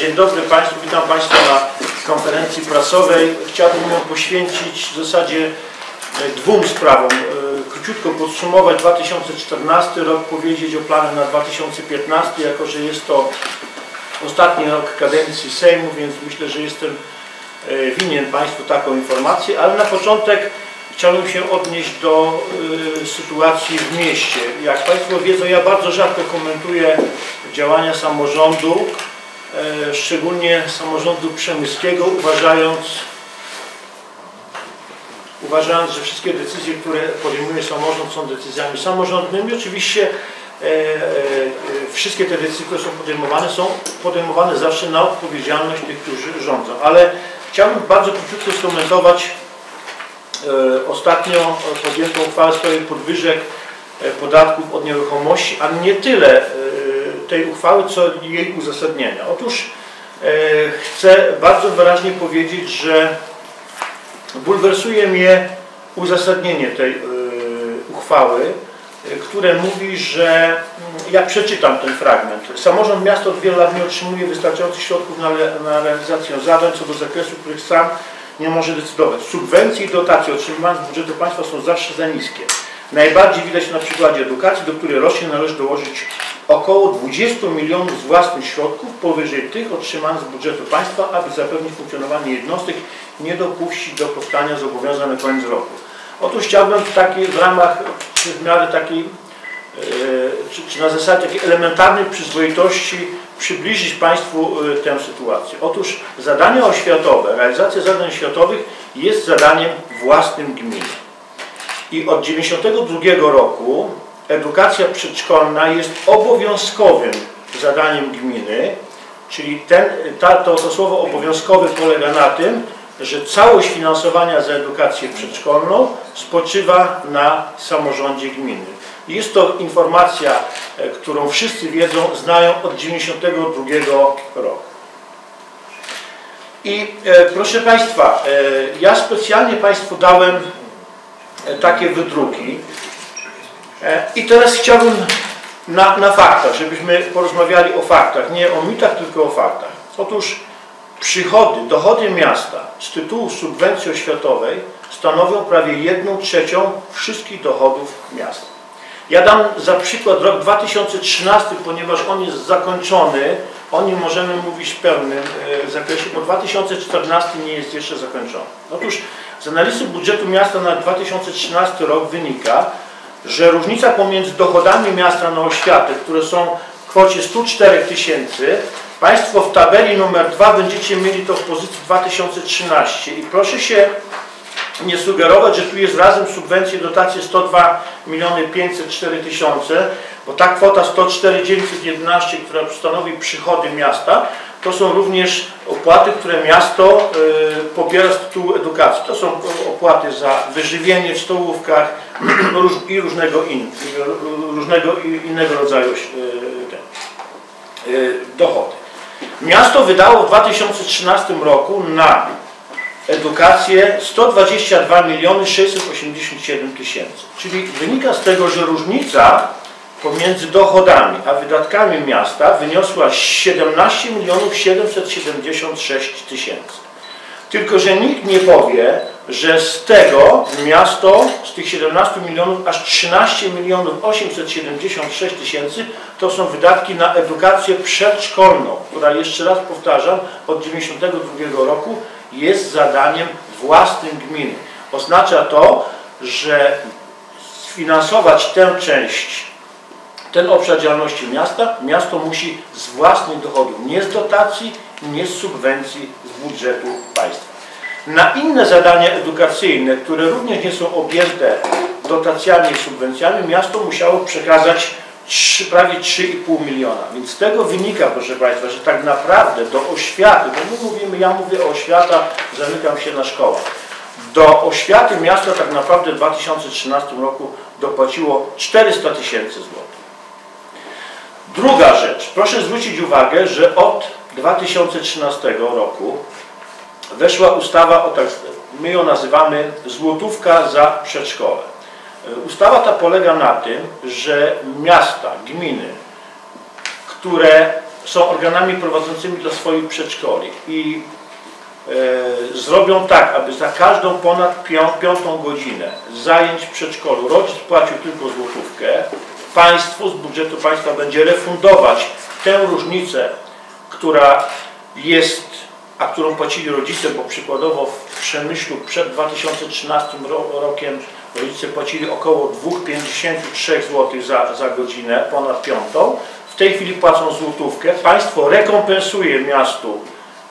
Dzień dobry Państwu, witam Państwa na konferencji prasowej. Chciałbym ją poświęcić w zasadzie e, dwóm sprawom. E, króciutko podsumować 2014 rok, powiedzieć o planach na 2015, jako że jest to ostatni rok kadencji Sejmu, więc myślę, że jestem e, winien Państwu taką informację, ale na początek chciałbym się odnieść do sytuacji w mieście. Jak Państwo wiedzą, ja bardzo rzadko komentuję działania samorządu, szczególnie samorządu przemyskiego, uważając, uważając, że wszystkie decyzje, które podejmuje samorząd są decyzjami samorządnymi. Oczywiście y, wszystkie te decyzje, które są podejmowane, są podejmowane zawsze na odpowiedzialność tych, którzy rządzą. Ale chciałbym bardzo krótko skomentować E, ostatnio podjęto uchwałę w sprawie podwyżek e, podatków od nieruchomości, a nie tyle e, tej uchwały, co jej uzasadnienia. Otóż chcę bardzo wyraźnie powiedzieć, że bulwersuje mnie uzasadnienie tej uchwały, które mówi, że mm, jak przeczytam ten fragment, samorząd miasta od wielu lat nie otrzymuje wystarczających środków na, na realizację zadań co do zakresu, których sam nie może decydować. Subwencje i dotacje otrzymywane z budżetu państwa są zawsze za niskie. Najbardziej widać na przykładzie edukacji, do której rocznie należy dołożyć około 20 milionów z własnych środków powyżej tych otrzymanych z budżetu państwa, aby zapewnić funkcjonowanie jednostek nie dopuścić do powstania zobowiązań na koniec roku. Otóż chciałbym w, w ramach, w miarę takiej, e, czy, czy na zasadzie takiej elementarnej przyzwoitości przybliżyć Państwu y, tę sytuację. Otóż zadania oświatowe, realizacja zadań oświatowych jest zadaniem własnym gminy. I od 1992 roku edukacja przedszkolna jest obowiązkowym zadaniem gminy, czyli ten, ta, to, to słowo obowiązkowy polega na tym, że całość finansowania za edukację przedszkolną spoczywa na samorządzie gminy. Jest to informacja, e, którą wszyscy wiedzą, znają od 1992 roku. I e, proszę Państwa, e, ja specjalnie Państwu dałem e, takie wydruki i teraz chciałbym na, na faktach, żebyśmy porozmawiali o faktach, nie o mitach, tylko o faktach. Otóż przychody, dochody miasta z tytułu subwencji oświatowej stanowią prawie jedną trzecią wszystkich dochodów miasta. Ja dam za przykład rok 2013, ponieważ on jest zakończony, o nim możemy mówić w pełnym e, zakresie, bo 2014 nie jest jeszcze zakończony. Otóż z analizy budżetu miasta na 2013 rok wynika, że różnica pomiędzy dochodami miasta na oświatę, które są w kwocie 104 tysięcy, Państwo w tabeli numer 2 będziecie mieli to w pozycji 2013 i proszę się nie sugerować, że tu jest razem subwencje, dotacje 102 miliony 504 tysiące, bo ta kwota 104 911, która stanowi przychody miasta, to są również opłaty, które miasto y, pobiera z tytułu edukacji. To są opłaty za wyżywienie w stołówkach i różnego, in, różnego innego rodzaju y, y, dochody. Miasto wydało w 2013 roku na edukację 122 miliony 687 tysięcy. Czyli wynika z tego, że różnica pomiędzy dochodami a wydatkami miasta wyniosła 17 milionów 776 tysięcy. Tylko, że nikt nie powie, że z tego miasto, z tych 17 milionów, aż 13 milionów 876 tysięcy to są wydatki na edukację przedszkolną, która jeszcze raz powtarzam, od 1992 roku jest zadaniem własnym gminy. Oznacza to, że sfinansować tę część, ten obszar działalności miasta, miasto musi z własnych dochodów, nie z dotacji, nie z subwencji z budżetu państwa. Na inne zadania edukacyjne, które również nie są objęte dotacjami i subwencjami, miasto musiało przekazać 3, prawie 3,5 miliona. Więc z tego wynika, proszę Państwa, że tak naprawdę do oświaty, bo my mówimy, ja mówię o oświata, zamykam się na szkołach. Do oświaty miasta tak naprawdę w 2013 roku dopłaciło 400 tysięcy złotych. Druga rzecz. Proszę zwrócić uwagę, że od 2013 roku weszła ustawa, o tak, my ją nazywamy złotówka za przedszkole. Ustawa ta polega na tym, że miasta, gminy, które są organami prowadzącymi dla swoich przedszkoli i e, zrobią tak, aby za każdą ponad piątą godzinę zajęć w przedszkolu rodzic płacił tylko złotówkę, państwo z budżetu państwa będzie refundować tę różnicę, która jest, a którą płacili rodzice, bo przykładowo w Przemyślu przed 2013 rokiem rodzice płacili około 2,53 zł za, za godzinę, ponad piątą. W tej chwili płacą złotówkę. Państwo rekompensuje miastu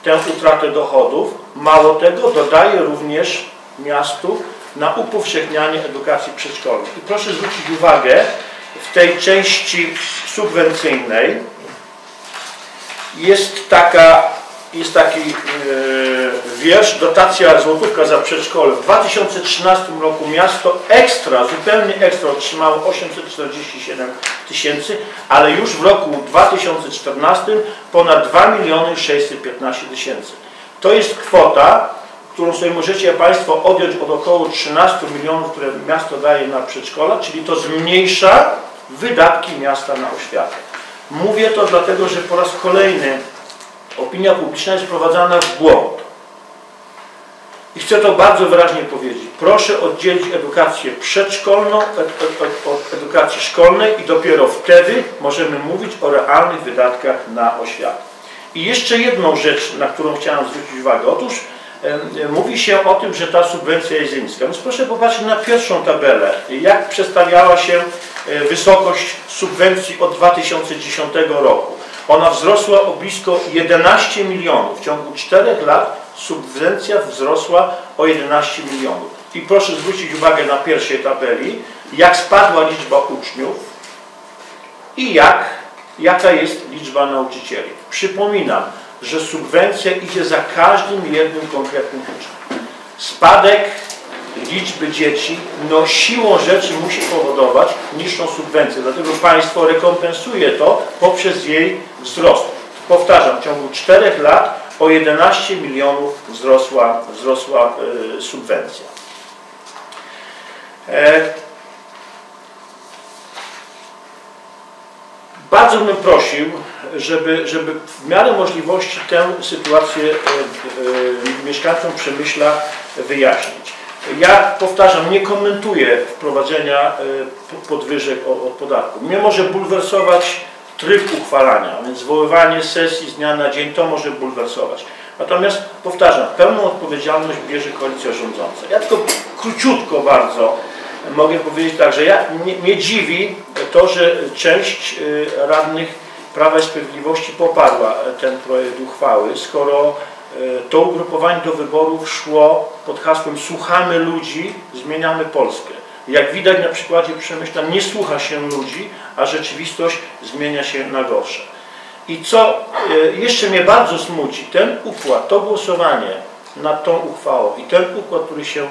tę utratę dochodów. Mało tego, dodaje również miastu na upowszechnianie edukacji przedszkolnej. I proszę zwrócić uwagę, w tej części subwencyjnej jest taka jest taki yy, wiersz, dotacja złotówka za przedszkole. W 2013 roku miasto ekstra, zupełnie ekstra otrzymało 847 tysięcy, ale już w roku 2014 ponad 2 miliony 615 tysięcy. To jest kwota, którą sobie możecie Państwo odjąć od około 13 milionów, które miasto daje na przedszkola, czyli to zmniejsza wydatki miasta na oświatę. Mówię to dlatego, że po raz kolejny opinia publiczna jest wprowadzana w błąd. I chcę to bardzo wyraźnie powiedzieć. Proszę oddzielić edukację przedszkolną od edukacji szkolnej i dopiero wtedy możemy mówić o realnych wydatkach na oświatę. I jeszcze jedną rzecz, na którą chciałem zwrócić uwagę. Otóż mówi się o tym, że ta subwencja jest niska. Więc proszę popatrzeć na pierwszą tabelę, jak przedstawiała się e, wysokość subwencji od 2010 roku. Ona wzrosła o blisko 11 milionów. W ciągu 4 lat subwencja wzrosła o 11 milionów. I proszę zwrócić uwagę na pierwszej tabeli, jak spadła liczba uczniów i jak, jaka jest liczba nauczycieli. Przypominam, że subwencja idzie za każdym jednym konkretnym uczniem. Spadek liczby dzieci no siłą rzeczy musi powodować niższą subwencję. Dlatego państwo rekompensuje to poprzez jej wzrost. Powtarzam, w ciągu 4 lat o 11 milionów wzrosła, wzrosła y, subwencja. E, bardzo bym prosił, żeby, żeby w miarę możliwości tę sytuację y, y, mieszkańcom Przemyśla wyjaśnić. Ja powtarzam, nie komentuję wprowadzenia e, podwyżek od podatku. Mnie może bulwersować tryb uchwalania, więc zwoływanie sesji z dnia na dzień to może bulwersować. Natomiast powtarzam, pełną odpowiedzialność bierze koalicja rządząca. Ja tylko króciutko bardzo mogę powiedzieć tak, że ja, mnie, mnie dziwi to, że część e, radnych Prawa i Sprawiedliwości poparła ten projekt uchwały, skoro E, to ugrupowanie do wyborów szło pod hasłem słuchamy ludzi, zmieniamy Polskę. Jak widać na przykładzie Przemyśla nie słucha się ludzi, a rzeczywistość zmienia się na gorsze. I co e, jeszcze mnie bardzo smuci, ten układ, to głosowanie nad tą uchwałą i ten układ, który się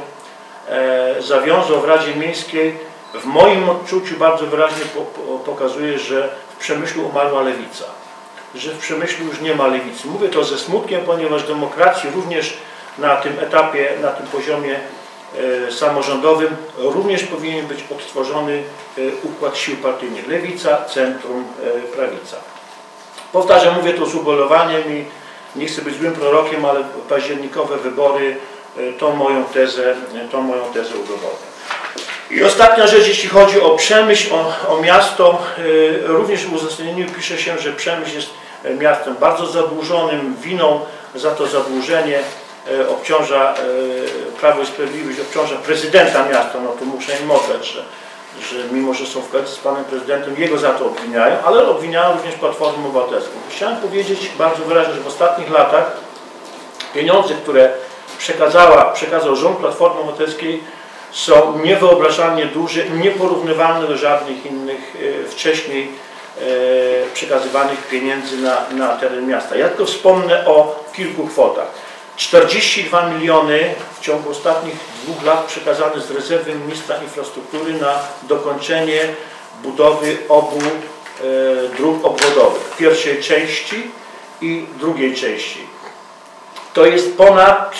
e, zawiązał w Radzie Miejskiej, w moim odczuciu bardzo wyraźnie pokazuje, że w Przemyślu umarła lewica że w Przemyślu już nie ma lewicy. Mówię to ze smutkiem, ponieważ demokracji również na tym etapie, na tym poziomie e, samorządowym również powinien być odtworzony e, układ sił partyjnych. Lewica, centrum, e, prawica. Powtarzam, mówię to z ubolewaniem i nie chcę być złym prorokiem, ale październikowe wybory tą moją tezę, tą moją tezę udowodnią. I ostatnia rzecz, jeśli chodzi o Przemyśl, o, o miasto, y, również w uzasadnieniu pisze się, że Przemyśl jest e, miastem bardzo zadłużonym, winą za to zadłużenie e, obciąża Prawo i Sprawiedliwość, obciąża prezydenta miasta, no to muszę im oddać, że, że mimo, że są w koalicji z panem prezydentem, jego za to obwiniają, ale obwiniają również Platformę Obywatelską. Chciałem powiedzieć bardzo wyraźnie, że w ostatnich latach pieniądze, które przekazała, przekazał rząd Platformy Obywatelskiej są niewyobrażalnie duże, nieporównywalne do żadnych innych e, wcześniej e, przekazywanych pieniędzy na, na teren miasta. Ja tylko wspomnę o kilku kwotach. 42 miliony w ciągu ostatnich dwóch lat przekazane z rezerwy ministra infrastruktury na dokończenie budowy obu e, dróg obwodowych. Pierwszej części i drugiej części. To jest ponad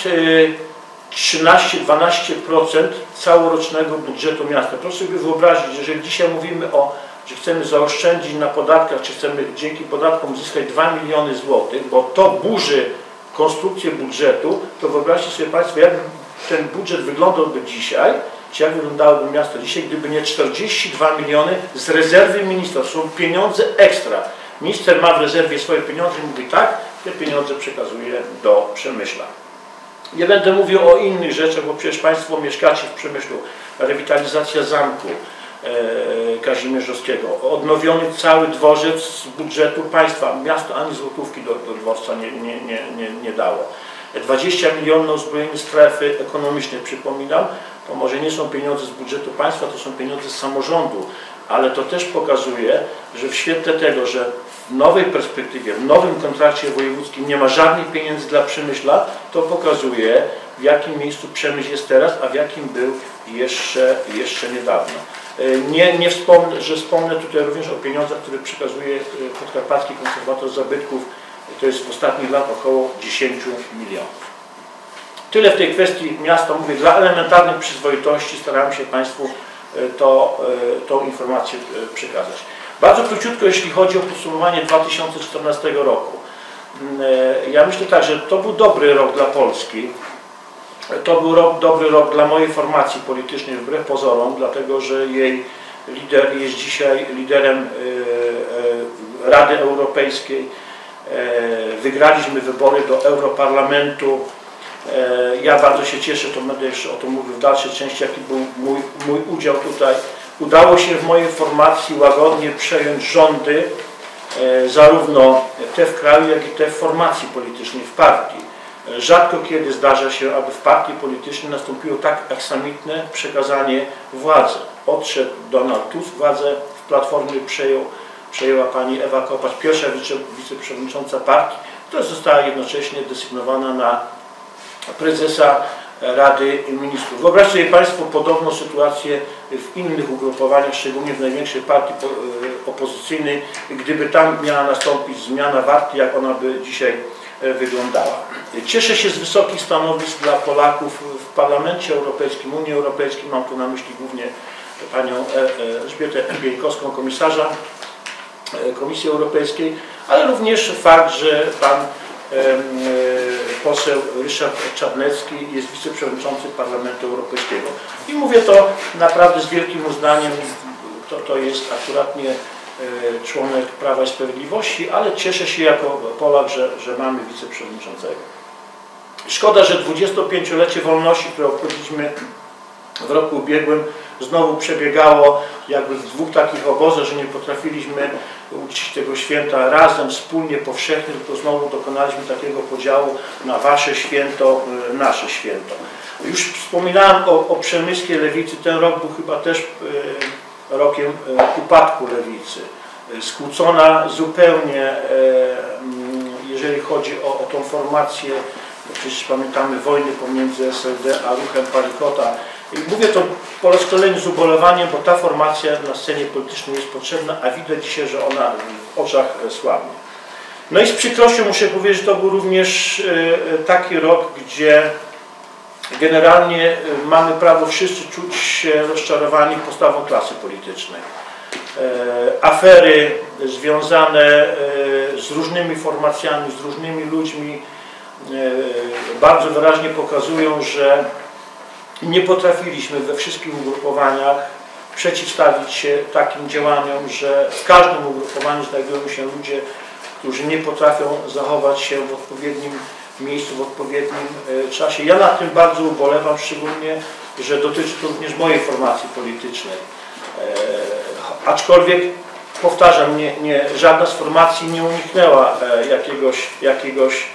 13-12% całorocznego budżetu miasta. Proszę sobie wyobrazić, jeżeli dzisiaj mówimy o że chcemy zaoszczędzić na podatkach, czy chcemy dzięki podatkom uzyskać 2 miliony złotych, bo to burzy konstrukcję budżetu, to wyobraźcie sobie Państwo, jak ten budżet wyglądałby dzisiaj, czy jak wyglądałoby miasto dzisiaj, gdyby nie 42 miliony z rezerwy ministra. Są pieniądze ekstra. Minister ma w rezerwie swoje pieniądze i mówi tak, te pieniądze przekazuje do Przemyśla. Nie będę mówił o innych rzeczach, bo przecież Państwo mieszkacie w Przemyślu. Rewitalizacja zamku e, Kazimierzowskiego. Odnowiony cały dworzec z budżetu państwa. Miasto ani złotówki do, do dworca nie, nie, nie, nie, nie dało. 20 milionów na uzbrojenie strefy ekonomicznej, przypominam, to może nie są pieniądze z budżetu państwa, to są pieniądze z samorządu, ale to też pokazuje, że w świetle tego, że w nowej perspektywie, w nowym kontrakcie wojewódzkim nie ma żadnych pieniędzy dla Przemyśla, to pokazuje w jakim miejscu Przemyśl jest teraz, a w jakim był jeszcze, jeszcze niedawno. E, nie, nie wspomnę, że wspomnę tutaj również o pieniądzach, które przekazuje e, Podkarpacki Konserwator Zabytków, to jest w ostatnich latach około 10 milionów. Tyle w tej kwestii miasta, mówię, dla elementarnej przyzwoitości starałem się Państwu to, tą informację przekazać. Bardzo króciutko, jeśli chodzi o podsumowanie 2014 roku. Ja myślę tak, że to był dobry rok dla Polski. To był rok, dobry rok dla mojej formacji politycznej, wbrew pozorom, dlatego że jej lider jest dzisiaj liderem Rady Europejskiej. E, wygraliśmy wybory do Europarlamentu. Ja bardzo się cieszę, to będę jeszcze o tym mówił w dalszej części, jaki był mój, mój udział tutaj. Udało się w mojej formacji łagodnie przejąć rządy, zarówno te w kraju, jak i te w formacji politycznej, w partii. Rzadko kiedy zdarza się, aby w partii politycznej nastąpiło tak aksamitne przekazanie władzy. Odszedł Donald Tusk, władzę w Platformie przejął, przejęła pani Ewa Kopacz, pierwsza wice, wiceprzewodnicząca partii, która została jednocześnie desygnowana na prezesa Rady Ministrów. Wyobraźcie sobie Państwo podobną sytuację w innych ugrupowaniach, szczególnie w największej partii e, opozycyjnej, gdyby tam miała nastąpić zmiana partii, jak ona by dzisiaj E, wyglądała. Cieszę się z wysokich stanowisk dla Polaków w Parlamencie Europejskim, Unii Europejskiej, mam tu na myśli głównie panią e, Elżbietę Bieńkowską, komisarza Komisji Europejskiej, ale również fakt, że pan poseł Ryszard Czarnecki jest wiceprzewodniczący Parlamentu Europejskiego. I mówię to naprawdę z wielkim uznaniem, to, to jest akuratnie E, członek Prawa i Sprawiedliwości, ale cieszę się jako Polak, że, że mamy wiceprzewodniczącego. Szkoda, że 25-lecie wolności, które obchodziliśmy w roku ubiegłym, znowu przebiegało jakby w dwóch takich obozach, że nie potrafiliśmy uczcić tego święta razem, wspólnie, powszechnie, tylko znowu dokonaliśmy takiego podziału na wasze święto, e, nasze święto. Już wspominałem o, o przemysłie lewicy, ten rok był chyba też e, rokiem e, upadku lewicy. Skłócona zupełnie, mm, jeżeli chodzi o, o tą formację, przecież pamiętamy wojny pomiędzy SLD a ruchem Palikota. I mówię to po raz kolejny z ubolewaniem, bo ta formacja na scenie politycznej jest potrzebna, a widać dzisiaj, że ona w oczach słabnie. No i z przykrością muszę powiedzieć, że to był również taki rok, gdzie Generalnie y, mamy prawo wszyscy czuć się rozczarowani postawą klasy politycznej. E, afery związane e, z różnymi formacjami, z różnymi ludźmi e, bardzo wyraźnie pokazują, że nie potrafiliśmy we wszystkich ugrupowaniach przeciwstawić się takim działaniom, że w każdym ugrupowaniu znajdują się ludzie, którzy nie potrafią zachować się w odpowiednim miejscu w odpowiednim e, czasie. Ja nad tym bardzo ubolewam, szczególnie, że dotyczy to również mojej formacji politycznej. E, aczkolwiek, powtarzam, nie, nie, żadna z formacji nie uniknęła e, jakiegoś, jakiegoś,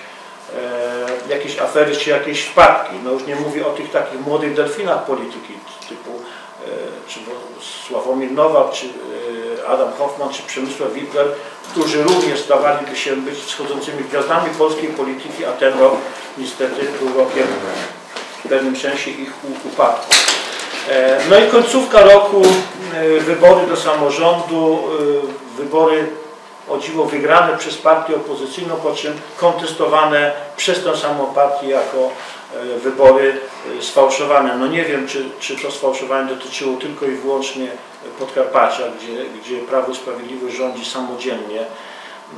jakiejś afery czy jakiejś wpadki. No już nie mówię o tych takich młodych delfinach polityki typu czy Sławomir Nowak, czy Adam Hoffman, czy Przemysław Wipler, którzy również zdawaliby się być wschodzącymi gwiazdami polskiej polityki, a ten rok niestety był rokiem w pewnym sensie ich upadku. E, no i końcówka roku, e, wybory do samorządu, e, wybory o dziwo wygrane przez partię opozycyjną, po czym kontestowane przez tę samą partię jako e, wybory e, sfałszowane. No nie wiem, czy, czy to sfałszowanie dotyczyło tylko i wyłącznie Podkarpacia, gdzie, gdzie Prawo i Sprawiedliwość rządzi samodzielnie.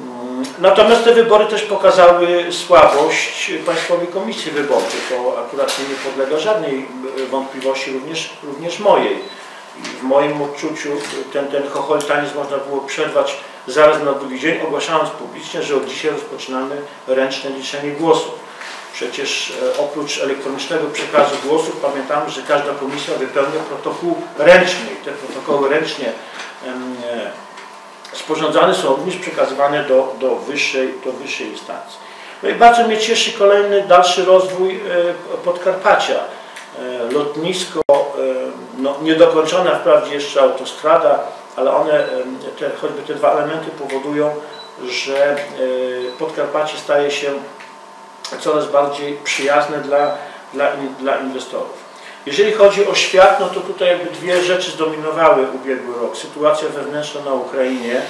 Mm, Natomiast te wybory też pokazały słabość Państwowej Komisji Wyborczej. To akurat nie podlega żadnej e, wątpliwości, również, również mojej. W moim odczuciu ten, ten chocholtanizm można było przerwać zaraz na drugi dzień, ogłaszając publicznie, że od dzisiaj rozpoczynamy ręczne liczenie głosów. Przecież e, oprócz elektronicznego przekazu głosów pamiętamy, że każda komisja wypełnia protokół ręczny i te protokoły ręcznie e, sporządzane są również przekazywane do, do, wyższej, do wyższej instancji. No i bardzo mnie cieszy kolejny dalszy rozwój e, Podkarpacia. Lotnisko, no, niedokończona wprawdzie jeszcze autostrada, ale one, te, choćby te dwa elementy powodują, że e, Podkarpacie staje się coraz bardziej przyjazne dla, dla, dla inwestorów. Jeżeli chodzi o świat, no to tutaj jakby dwie rzeczy zdominowały ubiegły rok. Sytuacja wewnętrzna na Ukrainie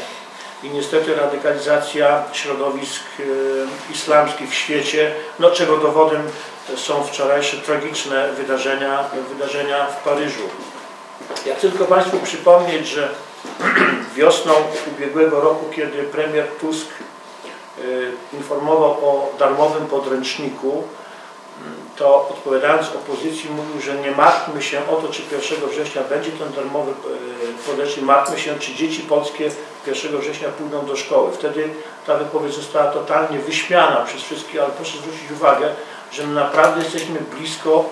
i niestety radykalizacja środowisk islamskich w świecie, no czego dowodem są wczorajsze tragiczne wydarzenia, wydarzenia w Paryżu. Ja chcę tylko Państwu przypomnieć, że wiosną ubiegłego roku, kiedy premier Tusk y, informował o darmowym podręczniku, to odpowiadając opozycji mówił, że nie martwmy się o to, czy 1 września będzie ten darmowy y, podręcznik, martwmy się, czy dzieci polskie 1 września pójdą do szkoły. Wtedy ta wypowiedź została totalnie wyśmiana przez wszystkich, ale proszę zwrócić uwagę, że my naprawdę jesteśmy blisko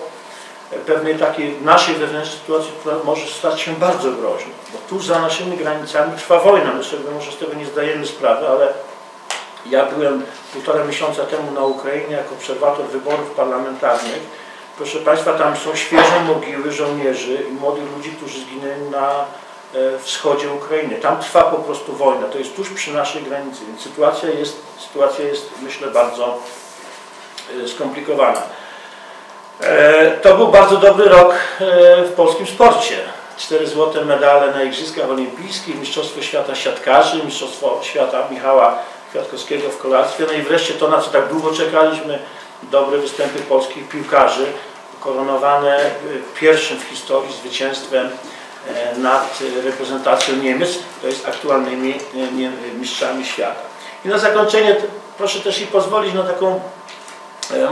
pewnej takiej naszej wewnętrznej sytuacji, która może stać się bardzo groźna. Bo tuż za naszymi granicami trwa wojna. My sobie może z tego nie zdajemy sprawy, ale ja byłem półtora miesiąca temu na Ukrainie jako obserwator wyborów parlamentarnych. Proszę Państwa, tam są świeże mogiły żołnierzy i młodych ludzi, którzy zginęli na e, wschodzie Ukrainy. Tam trwa po prostu wojna. To jest tuż przy naszej granicy, więc sytuacja jest, sytuacja jest myślę, bardzo e, skomplikowana. E, To był bardzo dobry rok e, w polskim sporcie. Cztery złote medale na Igrzyskach Olimpijskich, Mistrzostwo Świata Siatkarzy, Mistrzostwo Świata Michała Kwiatkowskiego w kolarstwie. No i wreszcie to, na co tak długo czekaliśmy, dobre występy polskich piłkarzy, koronowane e, pierwszym w historii zwycięstwem nad reprezentacją Niemiec, to jest aktualnymi mistrzami świata. I na zakończenie proszę też i pozwolić na taką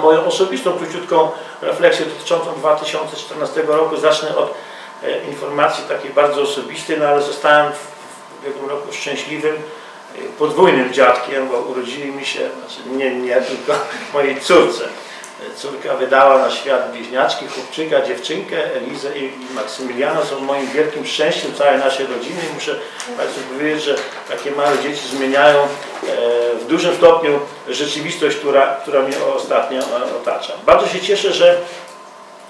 moją osobistą, króciutką refleksję dotyczącą 2014 roku. Zacznę od e, informacji takiej bardzo osobistej, no ale zostałem w ubiegłym roku szczęśliwym e, podwójnym dziadkiem, bo urodzili mi się, znaczy nie mnie, tylko mojej córce. E, Córka wydała na świat bliźniaczki, chłopczyka, dziewczynkę, Elizę i Maksymiliana. Są moim wielkim szczęściem całej naszej rodziny i muszę Państwu powiedzieć, że takie małe dzieci zmieniają e, w dużym stopniu rzeczywistość, która, która mnie ostatnio e, otacza. Bardzo się cieszę, że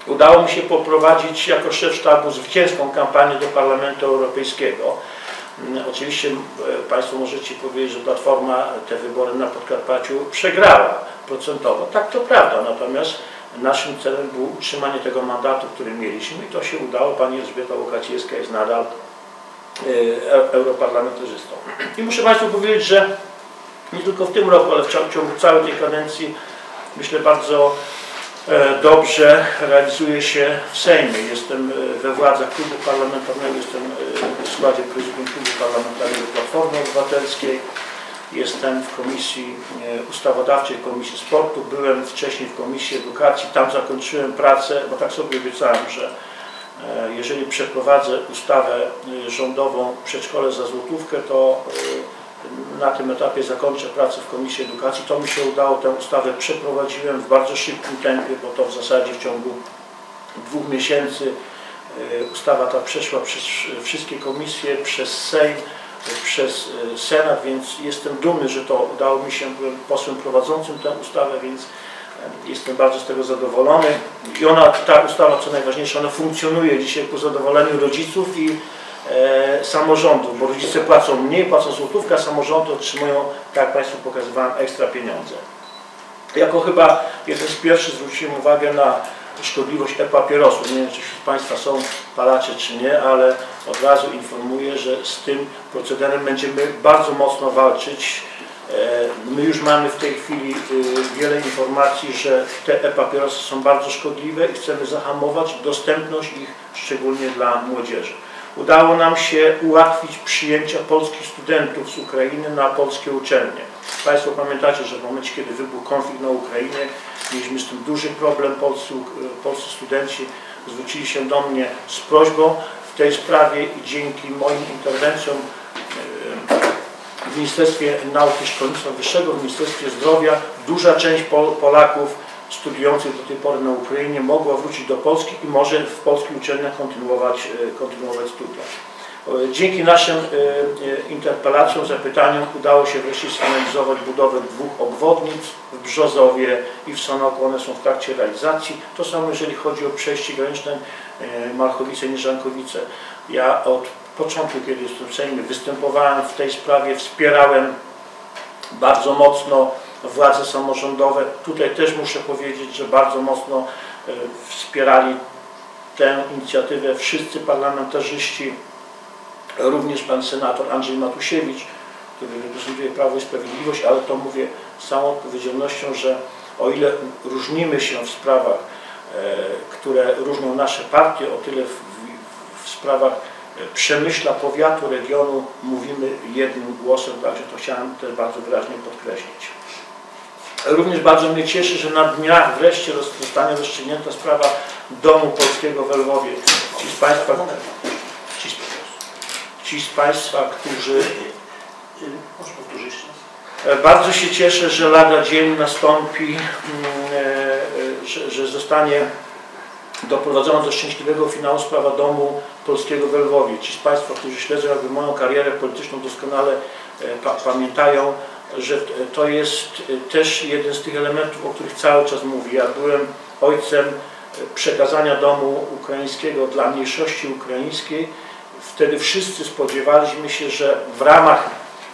udało mi się poprowadzić jako szef sztabu zwycięską kampanię do Parlamentu Europejskiego. Mm, Oczywiście e, Państwo możecie powiedzieć, że Platforma te wybory na Podkarpaciu przegrała procentowo. Tak, to prawda, natomiast naszym celem było utrzymanie tego mandatu, który mieliśmy i to się udało. Pani Elżbieta Łukaciewska jest nadal e, europarlamentarzystą. I muszę Państwu powiedzieć, że nie tylko w tym roku, ale w w ciągu całej tej kadencji myślę bardzo e, dobrze realizuje się w Sejmie. Jestem e, we władzach klubu parlamentarnego, jestem e, w składzie prezydium klubu parlamentarnego Platformy Obywatelskiej. Jestem w Komisji Ustawodawczej, Komisji Sportu. Byłem wcześniej w Komisji Edukacji. Tam zakończyłem pracę, bo tak sobie obiecałem, że jeżeli przeprowadzę ustawę rządową Przedszkole za złotówkę, to na tym etapie zakończę pracę w Komisji Edukacji. To mi się udało, tę ustawę przeprowadziłem w bardzo szybkim tempie, bo to w zasadzie w ciągu dwóch miesięcy e, ustawa ta przeszła przez wszystkie komisje, przez Sejm, przez e, Senat, więc jestem dumny, że to udało mi się, byłem posłem prowadzącym tę ustawę, więc e, jestem bardzo z tego zadowolony. I ona, ta ustawa, co najważniejsze, ona funkcjonuje dzisiaj ku zadowoleniu rodziców i samorządów, bo rodzice płacą mniej, płacą złotówkę, a samorządy otrzymują, tak jak Państwu pokazywałem, ekstra pieniądze. Jako chyba jeden z pierwszych zwróciłem uwagę na szkodliwość e-papierosów. Nie wiem, czy wśród Państwa są palacze, czy nie, ale od razu informuję, że z tym procederem będziemy bardzo mocno walczyć. My już mamy w tej chwili wiele informacji, że te e-papierosy są bardzo szkodliwe i chcemy zahamować dostępność ich szczególnie dla młodzieży. Udało nam się ułatwić przyjęcie polskich studentów z Ukrainy na polskie uczelnie. Państwo pamiętacie, że w momencie, kiedy wybuchł konflikt na Ukrainie, mieliśmy z tym duży problem. Polscy, polscy studenci zwrócili się do mnie z prośbą w tej sprawie i dzięki moim interwencjom w Ministerstwie Nauki i Szkolnictwa Wyższego, w Ministerstwie Zdrowia duża część Polaków studiujących do tej pory na Ukrainie mogła wrócić do Polski i może w polskich uczelniach kontynuować, e, kontynuować studia. Dzięki naszym e, e, interpelacjom, zapytaniom udało się wreszcie sfinalizować budowę dwóch obwodnic w Brzozowie i w Sanoku. One są w trakcie realizacji. To samo jeżeli chodzi o przejście graniczne Marchowice-Nieżankowice. Ja od początku, kiedy jestem w Sejmie, występowałem w tej sprawie, wspierałem bardzo mocno władze samorządowe. Tutaj też muszę powiedzieć, że bardzo mocno e, wspierali tę inicjatywę wszyscy parlamentarzyści, również pan senator Andrzej Matusiewicz, który reprezentuje Prawo i Sprawiedliwość, ale to mówię z całą odpowiedzialnością, że o ile różnimy się w sprawach, e, które różnią nasze partie, o tyle w, w, sprawach e, przemyśla powiatu, regionu mówimy jednym głosem, także to chciałem też bardzo wyraźnie podkreślić. Również bardzo mnie cieszy, że na dniach wreszcie zostanie rozstrzygnięta sprawa Domu Polskiego w Lwowie. Ci z Państwa, ci, ci z Państwa którzy... E, bardzo się cieszę, że lada dzień nastąpi, mm, e, że, że zostanie doprowadzona do szczęśliwego finału sprawa Domu Polskiego w Lwowie. Ci z Państwa, którzy śledzą jakby moją karierę polityczną doskonale e, pa pamiętają, że to jest też jeden z tych elementów, o których cały czas mówię. Ja byłem ojcem przekazania domu ukraińskiego dla mniejszości ukraińskiej. Wtedy wszyscy spodziewaliśmy się, że w ramach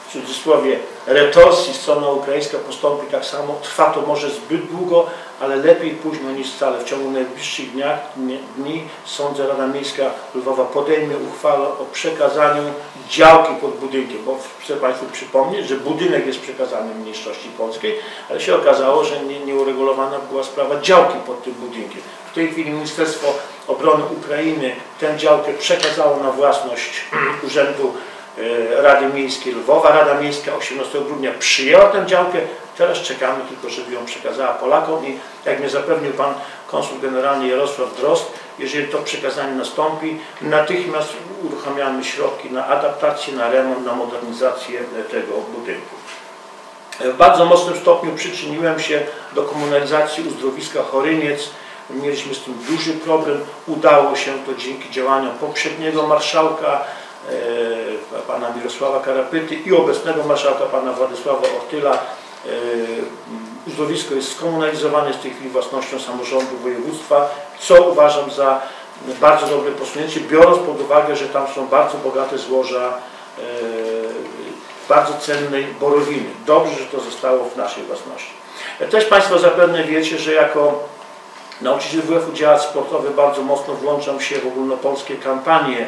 w cudzysłowie retorsji strona ukraińska postąpi tak samo. Trwa to może zbyt długo, ale lepiej późno niż wcale. W ciągu najbliższych dniach, dni sądzę Rada Miejska Lwowa podejmie uchwałę o przekazaniu działki pod budynkiem, bo chcę Państwu przypomnieć, że budynek jest przekazany mniejszości polskiej, ale się okazało, że nie, nieuregulowana była sprawa działki pod tym budynkiem. W tej chwili Ministerstwo Obrony Ukrainy tę działkę przekazało na własność Urzędu Rady Miejskiej Lwowa. Rada Miejska 18 grudnia przyjęła tę działkę, teraz czekamy tylko, żeby ją przekazała Polakom i jak mnie zapewnił Pan Konsul Generalny Jarosław Drozd, jeżeli to przekazanie nastąpi, natychmiast uruchamiamy środki na adaptację, na remont, na modernizację tego budynku. W bardzo mocnym stopniu przyczyniłem się do komunalizacji uzdrowiska Choryniec. Mieliśmy z tym duży problem. Udało się to dzięki działaniom poprzedniego marszałka, e, pana Mirosława Karapyty i obecnego marszałka pana Władysława Ortyla. E, uzdrowisko jest skomunalizowane, jest w tej chwili własnością samorządu województwa, co uważam za bardzo dobre posunięcie, biorąc pod uwagę, że tam są bardzo bogate złoża e, bardzo cennej borowiny. Dobrze, że to zostało w naszej własności. Też Państwo zapewne wiecie, że jako nauczyciel WF-u działacz sportowy bardzo mocno włączam się w ogólnopolskie kampanie e,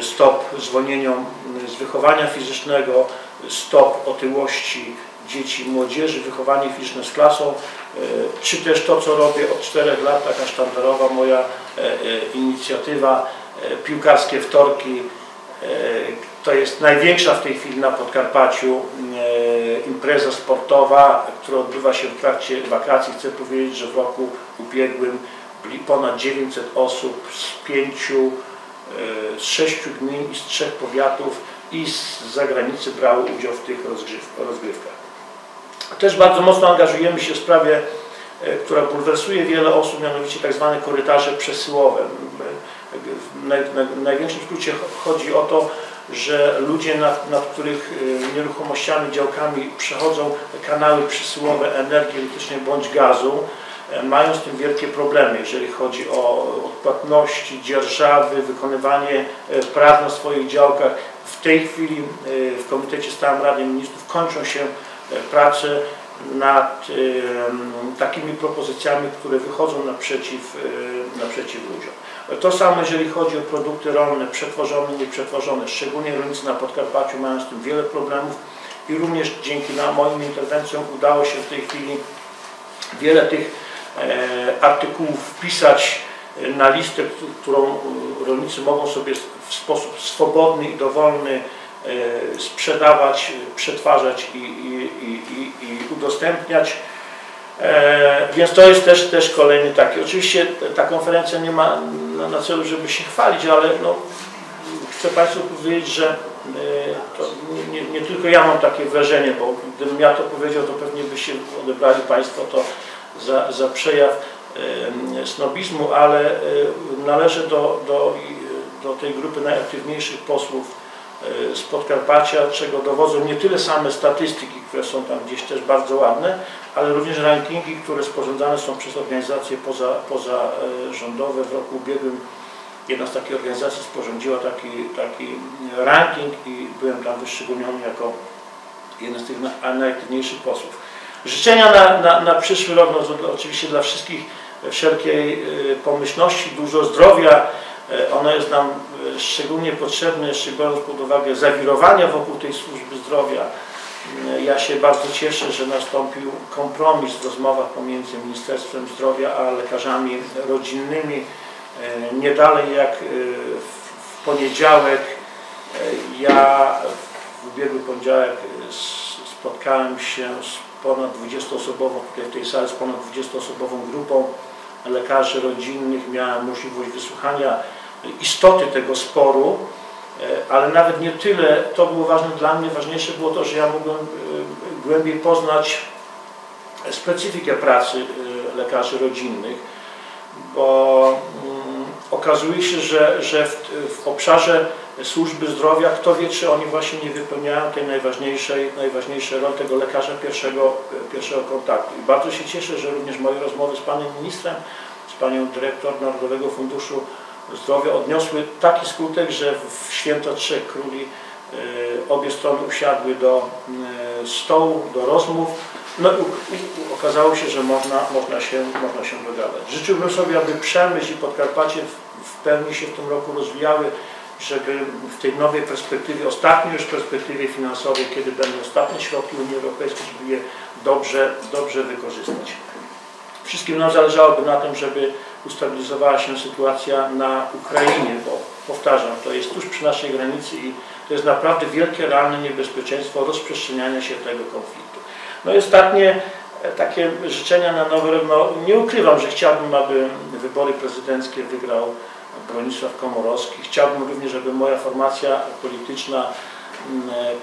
stop zwolnieniom z wychowania fizycznego, stop otyłości dzieci i młodzieży, wychowanie fizyczne z klasą, e, czy też to, co robię od czterech lat, taka sztandarowa moja e, e, inicjatywa, piłkarskie wtorki, to jest największa w tej chwili na Podkarpaciu impreza sportowa, która odbywa się w trakcie wakacji. Chcę powiedzieć, że w roku ubiegłym ponad 900 osób z pięciu, z sześciu gmin i z trzech powiatów i z zagranicy brało udział w tych rozgrywkach. Też bardzo mocno angażujemy się w sprawie, e, która bulwersuje wiele osób, mianowicie tak zwane korytarze przesyłowe. W największym skrócie chodzi o to, że ludzie, nad, nad których e, nieruchomościami, działkami przechodzą kanały przesyłowe energii elektrycznej bądź gazu, e, mają z tym wielkie problemy, jeżeli chodzi o odpłatności, dzierżawy, wykonywanie praw na swoich działkach. W tej chwili w Komitecie Stałym Rady Ministrów kończą się pracę nad takimi propozycjami, które wychodzą naprzeciw, naprzeciw ludziom. To samo jeżeli chodzi o produkty rolne, przetworzone, nieprzetworzone. Szczególnie rolnicy na Podkarpaciu mają z tym wiele problemów. i również dzięki moim interwencjom udało się w tej chwili wiele tych e, artykułów wpisać na listę, którą rolnicy mogą sobie w sposób swobodny i dowolny e, sprzedawać, przetwarzać i, i, i, i udostępniać. E, więc to jest też, też kolejny taki. Oczywiście ta konferencja nie ma na, celu, żeby się chwalić, ale no, chcę Państwu powiedzieć, że e, nie, nie, tylko ja mam takie wrażenie, bo gdybym ja to powiedział, to pewnie by się odebrali Państwo to za, za przejaw snobizmu, ale należę do, do, do tej grupy najaktywniejszych posłów z Podkarpacia, czego dowodzą nie tyle same statystyki, które są tam gdzieś też bardzo ładne, ale również rankingi, które sporządzane są przez organizacje poza, pozarządowe. W roku ubiegłym jedna z takich organizacji sporządziła taki, taki ranking i byłem tam wyszczególniony jako jeden z tych najaktywniejszych posłów. Życzenia na, na, na przyszły rok, no, oczywiście dla wszystkich wszelkiej pomyślności, dużo zdrowia. Ono jest nam szczególnie potrzebne, jeszcze biorąc pod uwagę zawirowania wokół tej służby zdrowia. Ja się bardzo cieszę, że nastąpił kompromis w rozmowach pomiędzy Ministerstwem Zdrowia a lekarzami rodzinnymi. Nie dalej jak w poniedziałek, ja w ubiegły poniedziałek spotkałem się z ponad 20-osobową, tutaj w tej sali z ponad 20-osobową grupą lekarzy rodzinnych. Miałem możliwość wysłuchania istoty tego sporu, ale nawet nie tyle to było ważne dla mnie, ważniejsze było to, że ja mogłem głębiej poznać specyfikę pracy lekarzy rodzinnych, bo mm, okazuje się, że, że w, w obszarze służby zdrowia, kto wie, czy oni właśnie nie wypełniają tej najważniejszej, najważniejszej roli tego lekarza pierwszego, pierwszego kontaktu. I bardzo się cieszę, że również moje rozmowy z panem ministrem, z panią dyrektor Narodowego Funduszu Zdrowia odniosły taki skutek, że w święto Trzech Króli obie strony usiadły do stołu, do rozmów. No i okazało się, że można, można, się, można się dogadać. Życzyłbym sobie, aby Przemyśl i Podkarpacie w pełni się w tym roku rozwijały, żeby w tej nowej perspektywie, ostatniej już perspektywie finansowej, kiedy będą ostatnie środki Unii Europejskiej, żeby je dobrze, dobrze wykorzystać. Wszystkim nam zależałoby na tym, żeby ustabilizowała się sytuacja na Ukrainie, bo powtarzam, to jest tuż przy naszej granicy i to jest naprawdę wielkie, realne niebezpieczeństwo rozprzestrzeniania się tego konfliktu. No i ostatnie takie życzenia na nowy rok, no nie ukrywam, że chciałbym, aby wybory prezydenckie wygrał Bronisław Komorowski. Chciałbym również, żeby moja formacja polityczna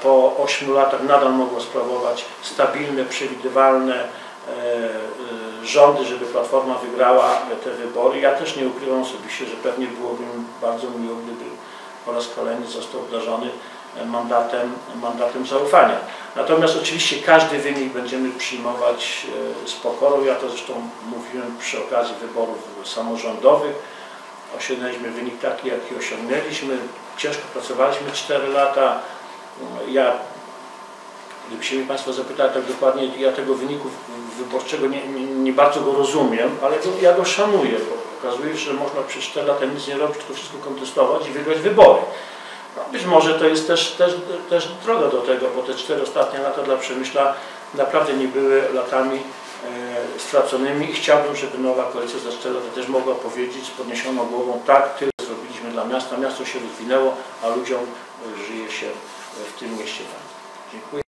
po 8 latach nadal mogła sprawować stabilne, przewidywalne rządy, żeby Platforma wygrała te wybory. Ja też nie ukrywam osobiście, że pewnie byłoby mi bardzo miło, gdyby po raz kolejny został obdarzony mandatem, mandatem zaufania. Natomiast oczywiście każdy wynik będziemy przyjmować z pokorą. Ja to zresztą mówiłem przy okazji wyborów samorządowych. Osiągnęliśmy wynik taki, jaki osiągnęliśmy. Ciężko pracowaliśmy 4 lata. Ja Gdyby się mnie Państwo zapytali tak dokładnie, ja tego wyniku wyborczego nie, nie, nie bardzo go rozumiem, ale go, ja go szanuję, bo okazuje się, że można przez 4 lata nic nie robić, tylko wszystko kontestować i wygrać wybory. No, być może to jest też, też, też droga do tego, bo te 4 ostatnie lata dla Przemyśla naprawdę nie były latami straconymi i chciałbym, żeby nowa koalicja za 4 lata też mogła powiedzieć z podniesioną głową, tak, tyle zrobiliśmy dla miasta, miasto się rozwinęło, a ludziom żyje się w tym mieście. Dziękuję.